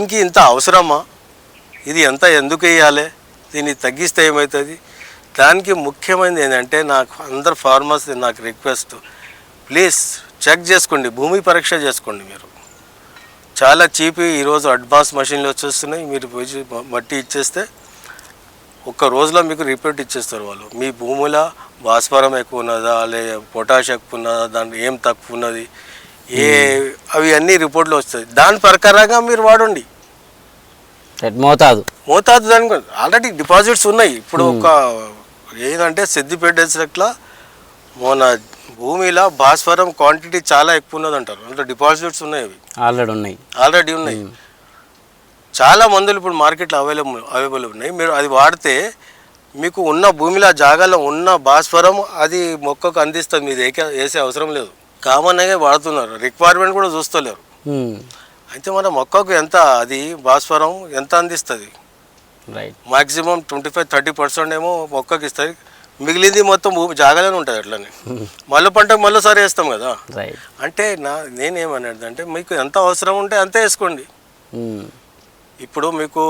ఇంక ఇంత అవసరమా? ఇది ఎంత ఎందుకు వేయాలి? దీన్ని తగ్గిస్తే ఏమవుతుంది దానికి ముఖ్యమైనది ఏంటంటే నాకు అందరు ఫార్మర్స్ నాకు రిక్వెస్ట్. ప్లీజ్ చెక్ చేసుకోండి భూమి పరీక్ష చేసుకోండి మీరు. చాలా చీప్ ఈరోజు అడ్వాన్స్ మషిన్లు వచ్చేస్తున్నాయి. మీరు పోయి మట్టి ఇచ్చేస్తే ఒక్క రోజులో మీకు రిపోర్ట్ ఇచ్చేస్తారు వాళ్ళు. మీ భూమిలో భాస్వరం ఎక్కువ ఉన్నదా? లే పొటాష్ ఎక్కువ ఉన్నదా? దాంట్లో ఏం తక్కువ ఉన్నది? ఏ అవి అన్ని రిపోర్ట్లు వస్తాయి. దాని ప్రకారంగా మీరు వాడండి. మోతాదు. మోతాదు దానికి ఆల్రెడీ డిపాజిట్స్ ఉన్నాయి. ఇప్పుడు ఒక ఏంటంటే సిద్దిపేట డిస్ట్రిక్ట్లో మన భూమిలో భాస్వరం క్వాంటిటీ చాలా ఎక్కువ ఉన్నది అంటారు అంటే డిపాజిట్స్ ఉన్నాయి అవి. ఆల్రెడీ ఉన్నాయి. ఆల్రెడీ ఉన్నాయి. చాలా మందులు ఇప్పుడు మార్కెట్లో అవైలబుల్ అవైలబుల్ ఉన్నాయి. మీరు అది వాడితే మీకు ఉన్న భూమిలో ఆ జాగాలో ఉన్న భాస్వరం అది మొక్కకు అందిస్తుంది. మీరు వేసే అవసరం లేదు. కామన్గా వాడుతున్నారు. రిక్వైర్మెంట్ కూడా చూస్తలేరు. ఉమ్. అయితే మన మొక్కకు ఎంత అది భాస్వరం ఎంత అందిస్తుంది? Right maximum twenty five thirty percent ఏమో మొక్కకి ఇస్తుంది. మిగిలింది మొత్తం భూమి జాగాలోనే ఉంటుంది అట్లనే. మళ్ళీ పంటకు మళ్ళీసారి వేస్తాం కదా. అంటే నా నేనేమనేది అంటే మీకు ఎంత అవసరం ఉంటే అంతే వేసుకోండి. ఉమ్. ఇప్పుడు మీకు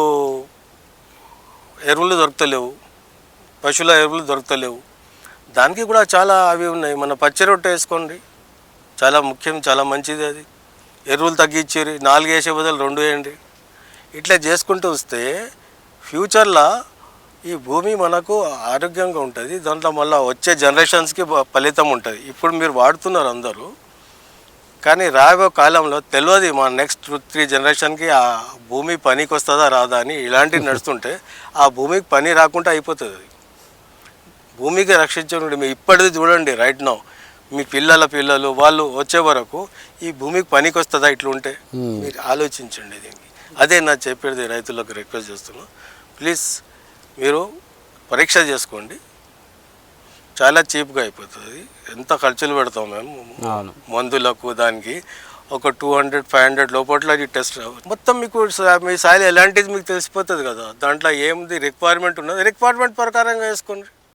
ఎరువులు దొరకలేవు పశువుల ఎరువులు దొరకలేవు దానికి కూడా చాలా అవి ఉన్నాయి. మన పచ్చి రొట్టె వేసుకోండి. చాలా ముఖ్యం చాలా మంచిది అది. ఎరువులు తగ్గించేరి నాలుగు వేసే బదులు రెండు వేయండి. ఇట్లా చేసుకుంటూ వస్తే ఫ్యూచర్లో ఈ భూమి మనకు ఆరోగ్యంగా ఉంటుంది దాంట్లో మళ్ళీ వచ్చే జనరేషన్స్కి ఫలితం ఉంటుంది. ఇప్పుడు మీరు వాడుతున్నారు అందరూ కానీ రాబో కాలంలో తెలియదు మా నెక్స్ట్ టూ త్రీ జనరేషన్కి ఆ భూమి పనికి వస్తుందా రాదా అని ఇలాంటివి నడుస్తుంటే ఆ భూమికి పని రాకుండా అయిపోతుంది. భూమికి రక్షించండి మీ ఇప్పటిది చూడండి రైట్ నౌ. మీ పిల్లల పిల్లలు వాళ్ళు వచ్చే వరకు ఈ భూమికి పనికి వస్తుందా ఇట్లా ఉంటే Hmm. మీరు ఆలోచించండి దీనికి అదే నా చెప్పేది రైతులకు రిక్వెస్ట్ చేస్తున్నా. ప్లీజ్ మీరు పరీక్ష చేసుకోండి. చాలా చీప్గా అయిపోతుంది. ఎంత ఖర్చులు పెడతాం మేము? మందులకు దానికి ఒక టూ హండ్రెడ్ ఫైవ్ హండ్రెడ్ లోపల ఈ టెస్ట్ మొత్తం మీకు మీ సాయిల్ ఎలాంటిది మీకు తెలిసిపోతుంది కదా? దాంట్లో ఏముంది? రిక్వైర్మెంట్ ఉన్నది? రిక్వైర్మెంట్ ప్రకారంగా వేసుకోండి.